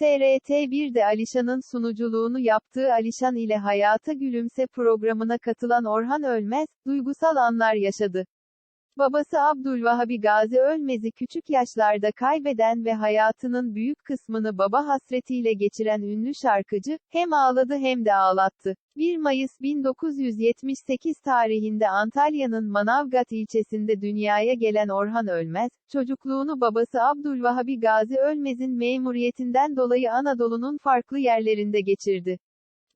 TRT1'de Alişan'ın sunuculuğunu yaptığı Alişan ile Hayata Gülümse programına katılan Orhan Ölmez, duygusal anlar yaşadı. Babası Abdülvahabi Gazi Ölmez'i küçük yaşlarda kaybeden ve hayatının büyük kısmını baba hasretiyle geçiren ünlü şarkıcı, hem ağladı hem de ağlattı. 1 Mayıs 1978 tarihinde Antalya'nın Manavgat ilçesinde dünyaya gelen Orhan Ölmez, çocukluğunu babası Abdülvahabi Gazi Ölmez'in memuriyetinden dolayı Anadolu'nun farklı yerlerinde geçirdi.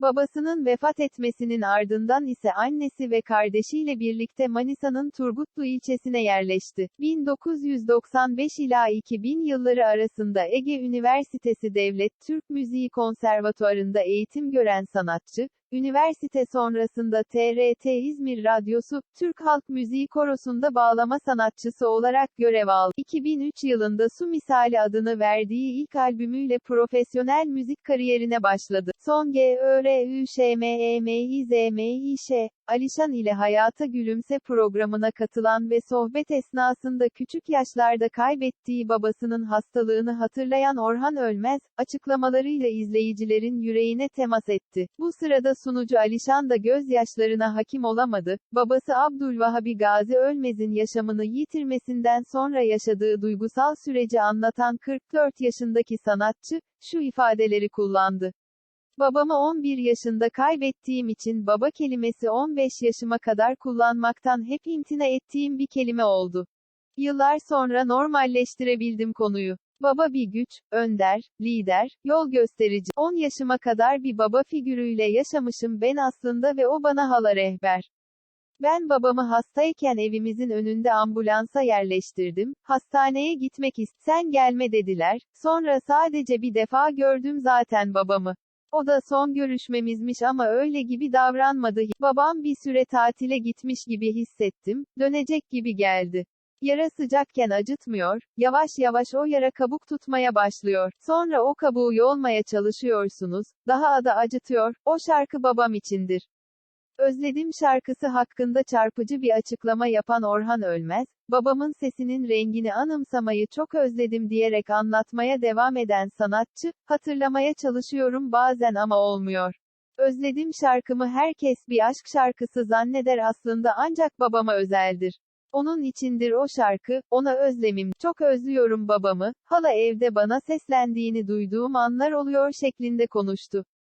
Babasının vefat etmesinin ardından ise annesi ve kardeşiyle birlikte Manisa'nın Turgutlu ilçesine yerleşti. 1995 ila 2000 yılları arasında Ege Üniversitesi Devlet Türk Müziği Konservatuarı'nda eğitim gören sanatçı, üniversite sonrasında TRT İzmir Radyosu, Türk Halk Müziği Korosu'nda bağlama sanatçısı olarak görev aldı. 2003 yılında Su Misali adını verdiği ilk albümüyle profesyonel müzik kariyerine başladı. Son G, Ö, R, Ü, Ş, M, E, M, İ, Z, M, İ, Ş, Alişan ile Hayata Gülümse programına katılan ve sohbet esnasında küçük yaşlarda kaybettiği babasının hastalığını hatırlayan Orhan Ölmez, açıklamalarıyla izleyicilerin yüreğine temas etti. Bu sırada sunucu Alişan da gözyaşlarına hakim olamadı, babası Abdülvahabi Gazi Ölmez'in yaşamını yitirmesinden sonra yaşadığı duygusal süreci anlatan 44 yaşındaki sanatçı, şu ifadeleri kullandı. Babamı 11 yaşında kaybettiğim için baba kelimesi 15 yaşıma kadar kullanmaktan hep imtina ettiğim bir kelime oldu. Yıllar sonra normalleştirebildim konuyu. Baba bir güç, önder, lider, yol gösterici. 10 yaşıma kadar bir baba figürüyle yaşamışım ben aslında ve o bana hala rehber. Ben babamı hastayken evimizin önünde ambulansa yerleştirdim, hastaneye gitmek ist, sen gelme dediler, sonra sadece bir defa gördüm zaten babamı. O da son görüşmemizmiş ama öyle gibi davranmadı. Babam bir süre tatile gitmiş gibi hissettim, dönecek gibi geldi. Yara sıcakken acıtmıyor, yavaş yavaş o yara kabuk tutmaya başlıyor. Sonra o kabuğu yolmaya çalışıyorsunuz, daha da acıtıyor, o şarkı babam içindir. Özledim şarkısı hakkında çarpıcı bir açıklama yapan Orhan Ölmez, babamın sesinin rengini anımsamayı çok özledim diyerek anlatmaya devam eden sanatçı, hatırlamaya çalışıyorum bazen ama olmuyor. Özledim şarkımı herkes bir aşk şarkısı zanneder aslında ancak babama özeldir. Onun içindir o şarkı, ona özlemim, çok özlüyorum babamı, hala evde bana seslendiğini duyduğum anlar oluyor şeklinde konuştu.